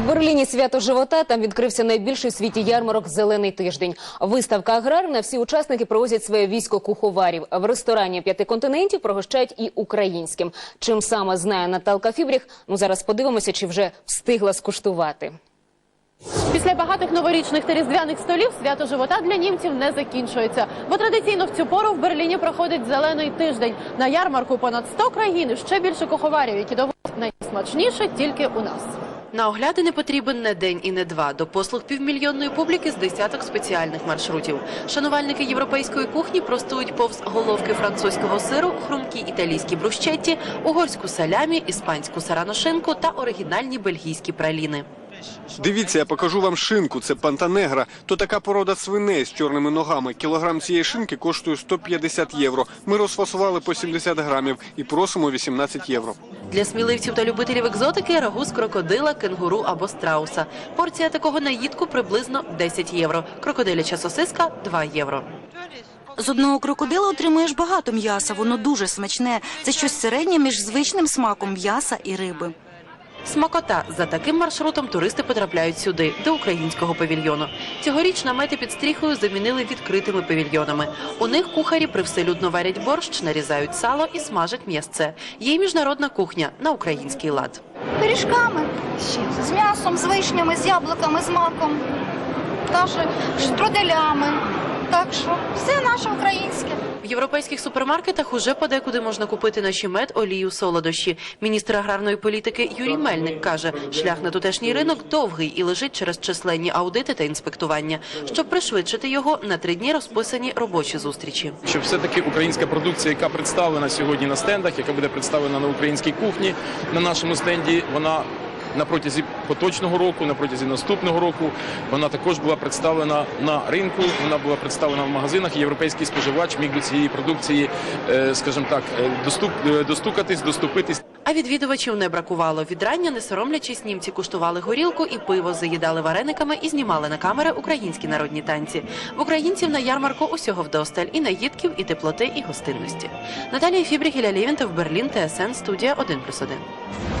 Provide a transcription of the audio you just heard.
В Берліні свято живота там відкрився найбільший у світі ярмарок Зелений тиждень. Виставка аграрна. Всі учасники привозять своє військо куховарів. В ресторані п'яти континентів прогощають і українським. Чим саме знає Наталка Фібріх? Ну зараз подивимося, чи вже встигла скуштувати. Після багатих новорічних та різдвяних столів свято живота для німців не закінчується. Бо традиційно в цю пору в Берліні проходить зелений тиждень. На ярмарку понад 100 країн і ще більше куховарів, які доводять найсмачніше тільки у нас. На огляди не потрібен не день і не два. До послуг півмільйонної публіки з десяток спеціальних маршрутів. Шанувальники європейської кухні простують повз головки французького сиру, хрумкі італійські брущетті, угорську салямі, іспанську сараношинку та оригінальні бельгійські праліни. Дивіться, я покажу вам шинку. Це пантанегра. То така порода свиней з чорними ногами. Кілограм цієї шинки коштує 150 євро. Ми розфасували по 70 грамів і просимо 18 євро. Для сміливців та любителів екзотики рагу з крокодила, кенгуру або страуса. Порція такого наїдку приблизно 10 євро. Крокодиляча сосиска 2 євро. З одного крокодила отримуєш багато м'яса, воно дуже смачне. Це щось середнє між звичним смаком м'яса і риби. Смакота за таким маршрутом туристи потрапляють сюди, до українського павільйону. Цьогоріч намети під стріхою замінили відкритими павільйонами. У них кухарі привселюдно варять борщ, нарізають сало і смажать м'ясце. Є міжнародна кухня на український лад. пиріжками з м'ясом, з вишнями, з яблуками, з маком, даже штруделями. Так що все наше українське. В європейських супермаркетах уже подекуди можна купити наші мед, олію, солодощі. Міністр аграрної політики Юрій Мельник каже, шлях на тутешній ринок довгий і лежить через численні аудити та інспектування. Щоб пришвидшити його, на три дні розписані робочі зустрічі. щоб все-таки українська продукція, яка представлена сьогодні на стендах, яка буде представлена на українській кухні на нашому стенді, вона на протязі поточного року, на протязі наступного року, вона також була представлена на ринку, вона була представлена в магазинах. Європейський споживач міг до цієї продукції, е, скажімо так, е, доступ, е, достукатись, доступитись. А відвідувачів не бракувало. Відрання, не соромлячись, німці куштували горілку і пиво, заїдали варениками і знімали на камери українські народні танці. В українців на ярмарку усього вдосталь і наїдків, і теплоти, і гостинності. Наталія Фібрі, Гіля Лєвінтов, Берлін, ТСН, студія 1+,1.